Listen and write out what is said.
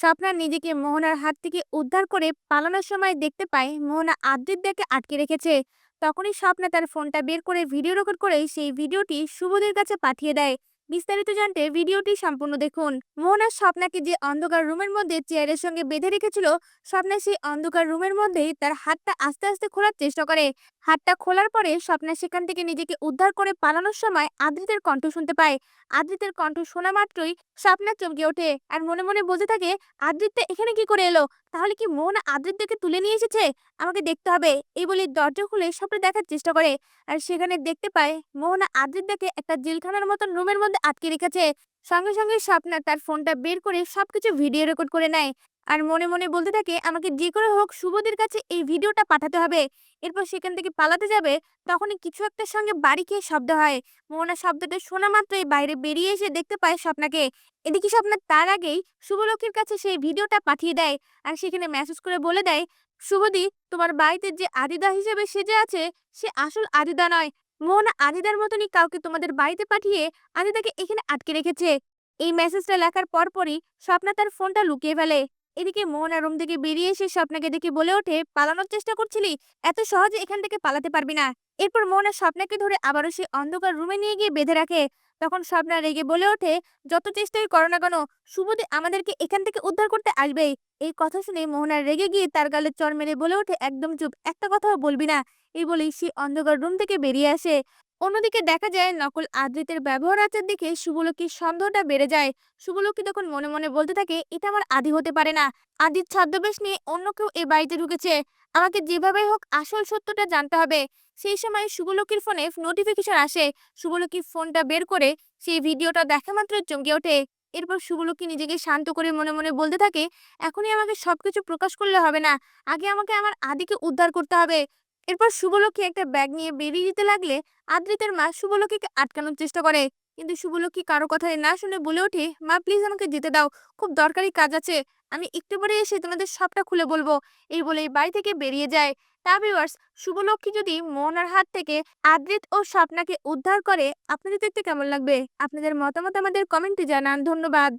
স্বপ্না নিজেকে মোহনার হাত থেকে উদ্ধার করে পালানোর সময় দেখতে পায় মোহনা আদ্রিতদাকে আটকে রেখেছে। তখনই স্বপ্না তার ফোনটা বের করে ভিডিও রেকর্ড করে সেই ভিডিওটি শুভদের কাছে পাঠিয়ে দেয়। বিস্তারিত জানতে ভিডিওটি সম্পূর্ণ দেখুন। মোহনা স্বপ্নাকে যে অন্ধকার রুমের মধ্যে চেয়ারের সঙ্গে বেঁধে রেখেছিল, স্বপ্না সেই অন্ধকার রুমের মধ্যেই তার হাতটা আস্তে আস্তে খোলার চেষ্টা করে। হাতটা খোলার পরে স্বপ্না সেখান থেকে নিজেকে উদ্ধার করে পালানোর সময় আদ্রিতের কণ্ঠ শুনতে পায়। আদ্রিতের কণ্ঠ শোনা মাত্রই স্বপ্না চমকে ওঠে আর মনে মনে বলতে থাকে আদ্রিতটা এখানে কি করে এলো? তাহলে কি মোহনা আদ্রিতকে তুলে নিয়ে এসেছে? আমাকে দেখতে হবে। এই বলে দরজা খুলে স্বপ্ন দেখার চেষ্টা করে। আর সেখানে দেখতে পায়, মোহনা আদ্রিতদাকে একটা জেলখানার মতন রুমের মধ্যে আটকে রেখেছে। সঙ্গে সঙ্গে স্বপ্না তার ফোনটা বের করে সবকিছু ভিডিও রেকর্ড করে নেয়। আর মনে মনে বলতে থাকে, আমাকে যে করে হোক, শুভদের কাছে এই ভিডিওটা পাঠাতে হবে। এরপর সেখান থেকে পালাতে যাবে, তখনই কিছু একটার সঙ্গে বাড়ি খেয়ে শব্দ হয়। মোহনা শব্দটা শোনা মাত্রই বাইরে বেরিয়ে এসে দেখতে পায় স্বপ্নাকে। এদিকে স্বপ্না তার আগেই শুভলক্ষীর কাছে সেই ভিডিওটা পাঠিয়ে দেয়। আর সেখানে মেসেজ করে বলে দেয়, শুভদি, তোমার বাড়িতে যে আদিদা হিসেবে সেজে আছে, সে আসল আদিদা নয়। মোহনা আনিদার মতনই কাউকে তোমাদের বাড়িতে পাঠিয়ে আনিদাকে এখানে আটকে রেখেছে। এই মেসেজটা লেখার পরপরই স্বপ্না তার ফোনটা লুকিয়ে ফেলে। এদিকে মোহনা রুম থেকে বেরিয়ে এসে স্বপ্নাকে দেখে বলে ওঠে, পালানোর চেষ্টা করছিলি? এত সহজে এখান থেকে পালাতে পারবি না। এরপর মোহনা স্বপ্নাকে ধরে আবারও সে অন্ধকার রুমে নিয়ে গিয়ে বেঁধে রাখে। তখন স্বপ্না রেগে বলে ওঠে, যত চেষ্টাই করো না কেন শুভদে আমাদেরকে এখান থেকে উদ্ধার করতে আসবেই এই কথা শুনে মোহনা রেগে গিয়ে তার গালে চর মেরে বলে ওঠে, একদম চুপ, একটা কথাও বলবি না। এই বলেই সে অন্ধকার রুম থেকে বেরিয়ে আসে। অন্যদিকে দেখা যায় নকল আদ্রিতের ব্যবহার আচার দেখে শুভলক্ষীর সন্দেহটা বেড়ে যায়। শুভলক্ষী তখন মনে মনে বলতে থাকে, এটা আমার আদি হতে পারে না। আদির ছদ্মবেশ নিয়ে অন্য কেউ এ বাড়িতে ঢুকেছে। আমাকে যেভাবে হোক আসল সত্যটা জানতে হবে। সেই সময় শুভলক্ষীর ফোনে নোটিফিকেশন আসে। শুভলক্ষী ফোনটা বের করে সেই ভিডিওটা দেখা মাত্র চমকে ওঠে। এরপর শুভলক্ষী নিজেকে শান্ত করে মনে মনে বলতে থাকে, এখনই আমাকে সবকিছু প্রকাশ করলে হবে না। আগে আমাকে আমার আদিকে উদ্ধার করতে হবে। এরপর শুভলক্ষী একটা ব্যাগ নিয়ে বেরিয়ে যেতে লাগলে আদ্রিতের মা শুভলক্ষীকে আটকানোর চেষ্টা করে। কিন্তু শুভলক্ষী কারও কথায় না শুনে বলে ওঠে, মা প্লিজ আমাকে যেতে দাও, খুব দরকারি কাজ আছে। আমি একটু পরে এসে তোমাদের সবটা খুলে বলব। এই বলে বাড়ি থেকে বেরিয়ে যায়। তা ভিউয়ার্স শুভলক্ষী যদি মোহনার হাত থেকে আদ্রিত ও স্বপ্নাকে উদ্ধার করে, আপনাদের দেখতে কেমন লাগবে? আপনাদের মতামত আমাদের কমেন্টে জানান। ধন্যবাদ।